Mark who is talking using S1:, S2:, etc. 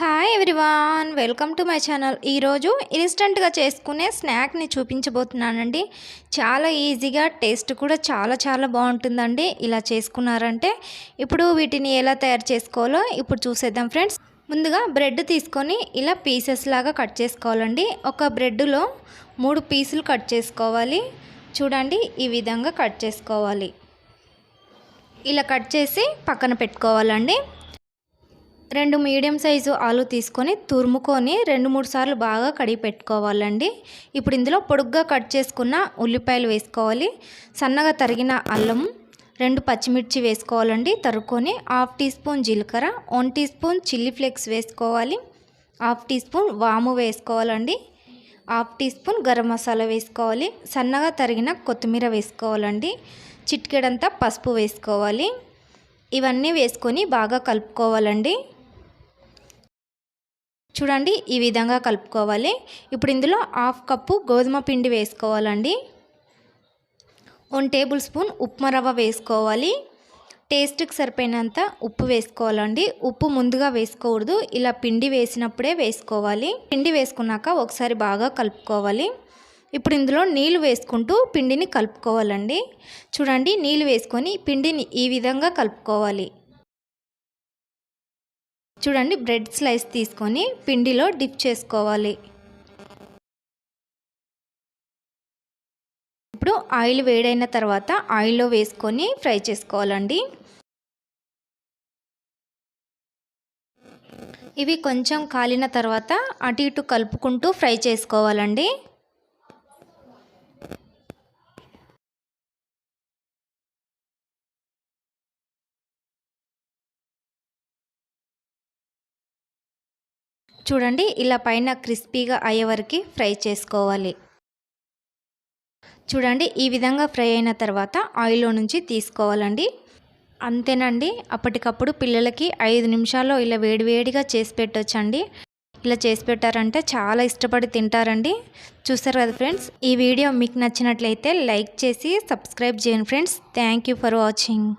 S1: Hi everyone welcome to my channel ఈరోజు ఇన్స్టెంట్గా చేసుకునే స్నాక్ని చూపించబోతున్నానండి. చాలా ఈజీగా టేస్ట్ కూడా చాలా చాలా బాగుంటుందండి. ఇలా చేసుకున్నారంటే ఇప్పుడు వీటిని ఎలా తయారు చేసుకోవాలో ఇప్పుడు చూసేద్దాం ఫ్రెండ్స్ ముందుగా బ్రెడ్ తీసుకొని ఇలా పీసెస్ లాగా కట్ చేసుకోవాలండి. ఒక బ్రెడ్లో మూడు పీసులు కట్ చేసుకోవాలి. చూడండి ఈ విధంగా కట్ చేసుకోవాలి. ఇలా కట్ చేసి పక్కన పెట్టుకోవాలండి. రెండు మీడియం సైజు ఆలు తీసుకొని తురుముకొని రెండు మూడు సార్లు బాగా కడిగి పెట్టుకోవాలండి. ఇప్పుడు ఇందులో పొడుగ్గా కట్ చేసుకున్న ఉల్లిపాయలు వేసుకోవాలి. సన్నగా తరిగిన అల్లం రెండు పచ్చిమిర్చి వేసుకోవాలండి. తరుక్కొని హాఫ్ టీ స్పూన్ జీలకర్ర one teaspoon chilli flakes వేసుకోవాలి. హాఫ్ టీ స్పూన్ వాము వేసుకోవాలండి. Half teaspoon garam masala వేసుకోవాలి. సన్నగా తరిగిన కొత్తిమీర వేసుకోవాలండి. చిట్కెడంతా పసుపు వేసుకోవాలి. ఇవన్నీ వేసుకొని బాగా కలుపుకోవాలండి. చూడండి ఈ విధంగా కలుపుకోవాలి. ఇప్పుడు ఇందులో హాఫ్ కప్పు గోధుమ పిండి వేసుకోవాలండి. వన్ టేబుల్ స్పూన్ ఉప్మా రవ్వ వేసుకోవాలి. టేస్ట్కి సరిపోయినంత ఉప్పు వేసుకోవాలండి. ఉప్పు ముందుగా వేసుకోకూడదు ఇలా పిండి వేసినప్పుడే వేసుకోవాలి. పిండి వేసుకున్నాక ఒకసారి బాగా కలుపుకోవాలి. ఇప్పుడు ఇందులో నీళ్ళు వేసుకుంటూ పిండిని కలుపుకోవాలండి. చూడండి నీళ్ళు వేసుకొని పిండిని ఈ విధంగా కలుపుకోవాలి. చూడండి బ్రెడ్ స్లైస్ తీసుకొని పిండిలో డిప్ చేసుకోవాలి. ఇప్పుడు ఆయిల్ వేడైన తర్వాత ఆయిల్లో వేసుకొని ఫ్రై చేసుకోవాలండి. ఇవి కొంచెం కాలిన తర్వాత అటు ఇటు కలుపుకుంటూ ఫ్రై చేసుకోవాలండి. చూడండి ఇలా పైన క్రిస్పీగా అయ్యే వరకు ఫ్రై చేసుకోవాలి. చూడండి ఈ విధంగా ఫ్రై అయిన తర్వాత ఆయిల్లో నుంచి తీసుకోవాలండి. అంతేనండి అప్పటికప్పుడు పిల్లలకి ఐదు నిమిషాల్లో ఇలా వేడివేడిగా చేసి పెట్టొచ్చండి. ఇలా చేసి పెట్టారంటే చాలా ఇష్టపడి తింటారండి. చూసారు కదా ఫ్రెండ్స్ ఈ వీడియో మీకు నచ్చినట్లయితే లైక్ చేసి సబ్స్క్రైబ్ చేయండి friends. Thank you for watching.